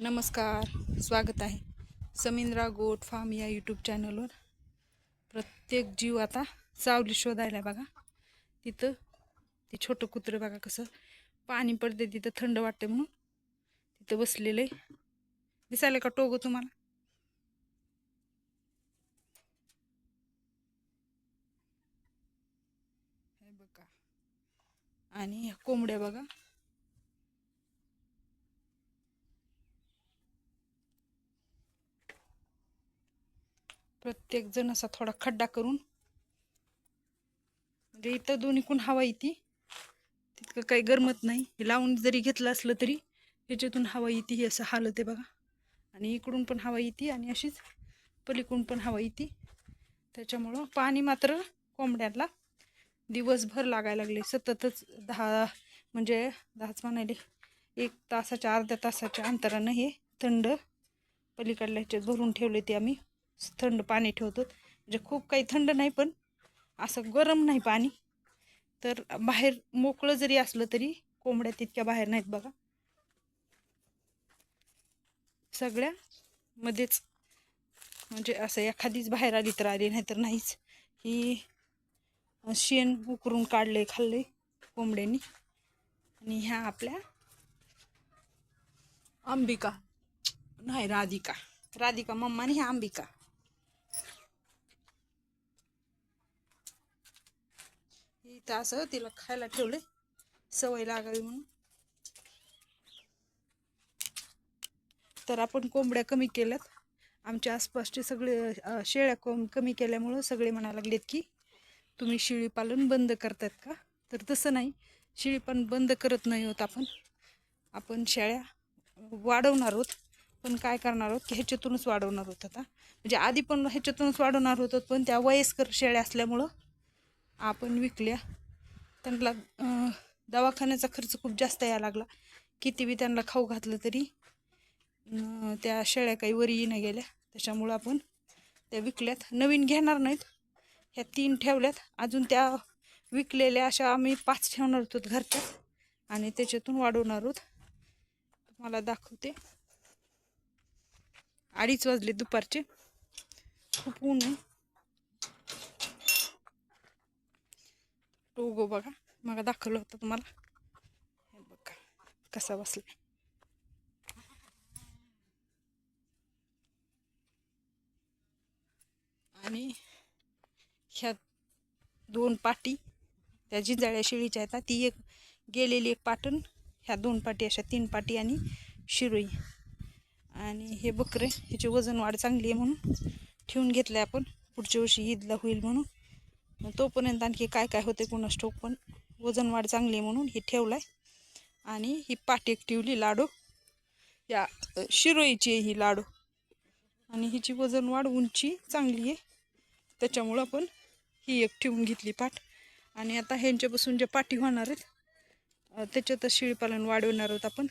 नमस्कार स्वागत आहे समिंद्रा गोट फार्म या यूट्यूब चॅनलवर प्रत्येक जीव आता सावली शोधायला बघा. तिथं ते छोटं कुत्रं बघा कसं पाणी पडते तिथं थंड वाटते म्हणून तिथं बसलेलं. आहे दिसायला का टोगो तुम्हाला? हे बघा. आणि ह्या कोंबड्या बघा. प्रत्येक जण असा थोडा खड्डा करून. म्हणजे इथं दोन्हीकून हवा येते. तितकं काही गरमत नाही. हे लावून जरी घेतलं असलं तरी ह्याच्यातून हवा येते. हे असं हालत आहे बघा. आणि इकडून पण हवा येते आणि अशीच पलीकडून पण हवा येते. त्याच्यामुळं पाणी मात्र कोंबड्याला दिवसभर लागायला लागले. सततच दहा म्हणजे दहाच म्हणाले एक तासाच्या अर्ध्या तासाच्या अंतरानं हे थंड पलीकडल्या ह्याच्यात भरून ठेवले ते आम्ही. थंड पाणी ठेवतो. म्हणजे खूप काही थंड नाही पण असं गरम नाही पाणी. तर बाहेर मोकळं जरी असलं तरी कोंबड्या तितक्या बाहेर नाहीत बघा. सगळ्या मध्येच म्हणजे असं एखादीच बाहेर आली तर आली नाही तर नाहीच. ही शेण उकरून काढले खाल्ले कोंबड्यांनी. आणि ह्या आपल्या अंबिका. नाही राधिका. राधिका मम्मा आणि ह्या अंबिका. इथं असं तिला खायला ठेवले सवय लागावी म्हणून. तर आपण कोंबड्या कमी केल्यात. आमच्या आसपासचे सगळे शेळ्या कोंब कमी केल्यामुळं सगळे म्हणायला लागलेत की तुम्ही शेळी पालन बंद करतात का? तर तसं नाही. शेळी पण बंद करत नाही होत आपण. आपण शेळ्या वाढवणार आहोत पण काय करणार आहोत? की ह्याच्यातूनच वाढवणार आहोत आता. म्हणजे आधी पण ह्याच्यातूनच वाढवणार होतो पण त्या वयस्कर शेळ्या असल्यामुळं आपण विकल्या त्यांना दवाखान्याचा खर्च खूप जास्त यायला लागला. किती बी त्यांना खाऊ घातलं तरी त्या शेळ्या काही वरी येणं गेल्या. त्याच्यामुळं आपण त्या विकल्यात. नवीन घेणार नाहीत. ह्या तीन ठेवल्यात. अजून त्या विकलेल्या अशा आम्ही पाच ठेवणार होतो घरच्या आणि त्याच्यातून वाढवणार आहोत. तुम्हाला दाखवते. अडीच वाजले दुपारचे. खूप ऊन आहे. टोगो बघा. मग दाखवलं होतं तुम्हाला. हे बघा कसा बसलाय. आणि ह्या दोन पाटी त्या जिंजाळ्या शिळीच्या आहेत ती एक गेलेली एक पाटण ह्या दोन पाटी अशा तीन पाटी आणि शिरोई. आणि हे बकरे ह्याची वजन वाढ चांगली आहे म्हणून ठेवून घेतलं आपण. पुढच्या वर्षी ईदला होईल म्हणून. मग तोपर्यंत आणखी काय काय होते कोणास ठाऊक पण. वजन वाढ चांगली आहे म्हणून हे ठेवलं आहे आणि ही पाटी एक ठेवली लाडू. या शिरोईची आहे ही लाडू. आणि हिची वजन वाढ उंची चांगली आहे. त्याच्यामुळं आपण ही एक ठेवून घेतली पाठ. आणि आता ह्यांच्यापासून ज्या पाठी होणार आहेत त्याच्यातच शेळीपालन वाढवणार आहोत आपण.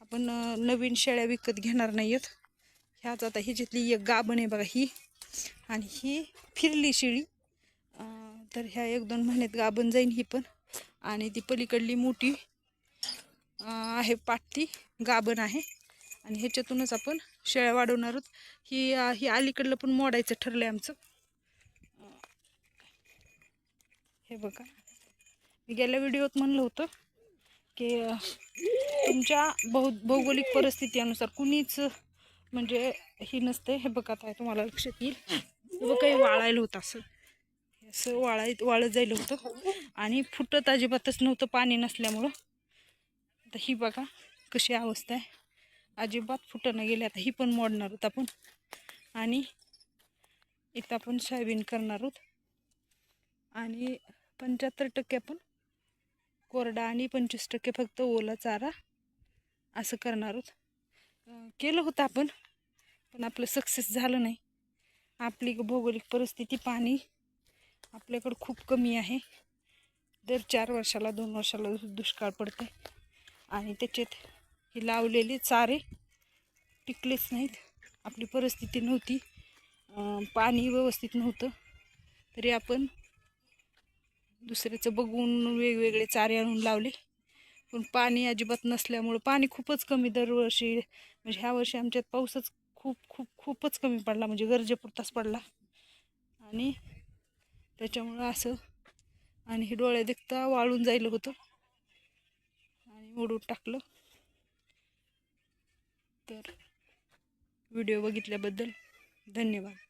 आपण नवीन शेळ्या विकत घेणार नाही आहेत ह्याच आता ह्याच्यातली एक गाभण आहे बघा ही. आणि ही फिरली शेळी. तर ह्या एक दोन महिन्यात गाबून जाईन ही पण. आणि ती पलीकडली मोठी आहे पाटती गाभण आहे. आणि ह्याच्यातूनच आपण शेळ्या वाढवणार आहोत. ही ही अलीकडलं पण मोडायचं ठरलं आहे आमचं. हे बघा. मी गेल्या व्हिडिओत म्हणलं होतं की तुमच्या भौ भौगोलिक परिस्थितीनुसार कुणीच म्हणजे ही नसते हे बघा आता तुम्हाला लक्षात येईल. हे बघा हे वाळायला होतं असं. असं वाळा वाळत जायला होतं. आणि फुटत अजिबातच नव्हतं पाणी नसल्यामुळं. आता ही बघा कशी अवस्था आहे. अजिबात फुटणं गेली. आता ही पण मोडणार आहोत आपण. आणि इथं आपण सोयाबीन करणार आहोत. आणि पंच्याहत्तर टक्के आपण कोरडा आणि पंचवीस टक्के फक्त ओला चारा असं करणार आहोत. केलं होतं आपण पण आपलं सक्सेस झालं नाही. आपली भौगोलिक परिस्थिती पाणी आपल्याकडं खूप कमी आहे. दर चार वर्षाला दोन वर्षाला दुष्काळ पडते आणि त्याच्यात हे लावलेले चारे टिकलेच नाहीत. आपली परिस्थिती नव्हती. पाणी व्यवस्थित नव्हतं. तरी आपण दुसऱ्याचं बघून वेगवेगळे चारे आणून लावले. पण पाणी अजिबात नसल्यामुळं पाणी खूपच कमी दरवर्षी म्हणजे ह्या वर्षी आमच्यात पाऊसच खूप खूप खूपच कमी पडला. म्हणजे गरजेपुरताच पडला. आणि त्याच्यामुळं असं. आणि हे डोळे देखता वाळून जायलं होतं. आणि मोडून टाकलं. तर व्हिडिओ बघितल्याबद्दल धन्यवाद.